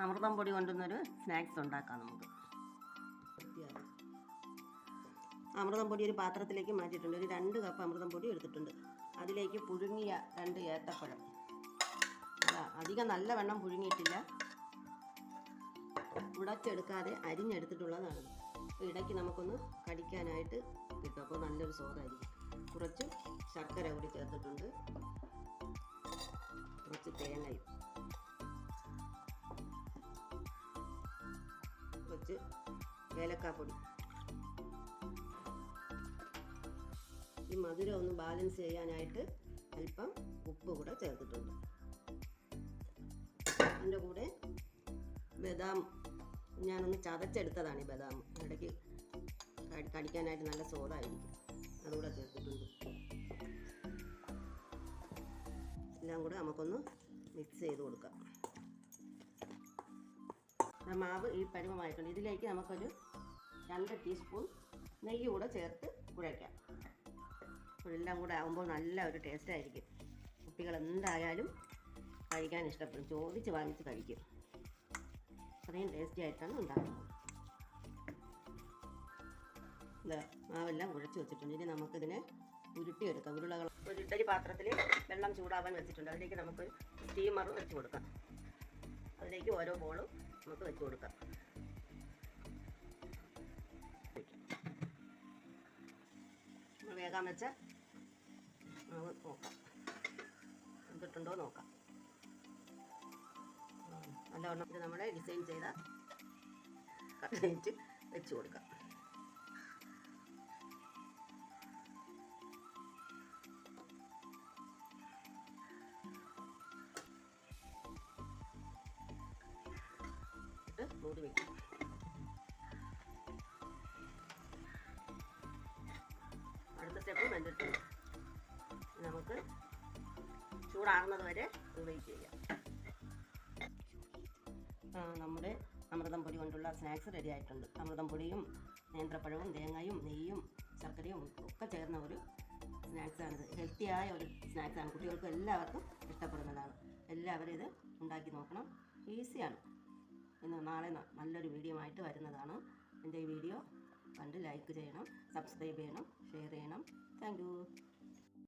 അമൃതം പൊടി കൊണ്ടുവന്നൊരു സ്നാക്സ് ഉണ്ടാക്കാം നമുക്ക്. അമൃതം പൊടി ഒരു പാത്രത്തിലേക്ക് മാറ്റിയിട്ടുണ്ട്. ഒരു രണ്ട് കപ്പ് അമൃതം പൊടി എടുത്തിട്ടുണ്ട്. അതിലേക്ക് പുഴുങ്ങിയ രണ്ട് ഏത്തപ്പഴം. അധികം നല്ല വെണ്ണം പുഴുങ്ങിയിട്ടില്ല. ഉടച്ചെടുക്കാതെ അരിഞ്ഞെടുത്തിട്ടുള്ളതാണ്. അപ്പോൾ ഇടയ്ക്ക് നമുക്കൊന്ന് കടിക്കാനായിട്ട് കിട്ടും. അപ്പോൾ നല്ലൊരു സ്വാദായിരിക്കും. കുറച്ച് ശർക്കര കൂടി ചേർത്തിട്ടുണ്ട്. കുറച്ച് തേങ്ങയും കുറച്ച് ഏലക്കാപ്പൊടി ഈ മധുരം ഒന്ന് ബാലൻസ് ചെയ്യാനായിട്ട് അല്പം ഉപ്പ് കൂടെ ചേർത്തിട്ടുണ്ട്. അതിന്റെ കൂടെ ബദാം ഞാനൊന്ന് ചതച്ചെടുത്തതാണ് ഈ ബദാം. ഇടയ്ക്ക് കടിക്കാനായിട്ട് നല്ല സോഡായിരിക്കും അതുകൂടെ ചേർത്തിട്ടുണ്ട്. എല്ലാം കൂടെ നമുക്കൊന്ന് മിക്സ് ചെയ്ത് കൊടുക്കാം. മാവ് ഈ പരുവമായിട്ടുണ്ട് ഇതിലേക്ക് നമുക്കൊരു രണ്ട് ടീസ്പൂൺ നെയ്യ് കൂടെ ചേർത്ത് കുഴയ്ക്കാം. അപ്പോൾ എല്ലാം കൂടെ ആകുമ്പോൾ നല്ല ഒരു ടേസ്റ്റ് ആയിരിക്കും. കുട്ടികൾ എന്തായാലും കഴിക്കാൻ ഇഷ്ടപ്പെടും. ചോദിച്ച് വാങ്ങിച്ച് കഴിക്കും. അത്രയും ടേസ്റ്റി ആയിട്ടാണ് ഉണ്ടാക്കുന്നത്. ഇതാ മാവെല്ലാം കുഴച്ച് വെച്ചിട്ടുണ്ട്. ഇനി നമുക്കിതിനെ ഉരുട്ടിയെടുക്കാം. ഉരുളകൾ ഒരു ഇട്ടരി പാത്രത്തിൽ വെള്ളം ചൂടാവാൻ വെച്ചിട്ടുണ്ട്. അതിലേക്ക് നമുക്ക് സ്റ്റീമർ വെച്ച് കൊടുക്കാം. അതിലേക്ക് ഓരോ ബോളും നമുക്ക് വെച്ച് കൊടുക്കാം. വേഗം വെച്ച നമുക്ക് നോക്കാം. എന്തിട്ടുണ്ടോ നോക്കാം. നല്ലവണ്ണം ഇത് ഡിസൈൻ ചെയ്ത കട്ട് വെച്ച് വെച്ച് കൊടുക്കാം. ഇട്ട് വെക്കും. അടുത്ത സ്റ്റെപ്പ് വെന്തിട്ടുണ്ട് നമുക്ക് ചൂടാറുന്നത് വരെ വെയിറ്റ് ചെയ്യാം. നമ്മുടെ അമൃതം പൊടി കൊണ്ടുള്ള സ്നാക്സ് റെഡി ആയിട്ടുണ്ട്. അമൃതം പൊടിയും നേന്ത്രപ്പഴവും തേങ്ങയും നെയ്യും ശർക്കരയും ഒക്കെ ചേർന്ന ഒരു സ്നാക്സാണിത് ഹെൽത്തിയായ ഒരു സ്നാക്സാണ് കുട്ടികൾക്ക് എല്ലാവർക്കും ഇഷ്ടപ്പെടുന്നതാണ്. എല്ലാവരും ഇത് ഉണ്ടാക്കി നോക്കണം. ഈസിയാണ് ഇന്ന് നാളെ നല്ലൊരു വീഡിയോ ആയിട്ട് വരുന്നതാണ്. എന്റെ ഈ വീഡിയോ കണ്ട് ലൈക്ക് ചെയ്യണം സബ്സ്ക്രൈബ് ചെയ്യണം ഷെയർ ചെയ്യണം. താങ്ക്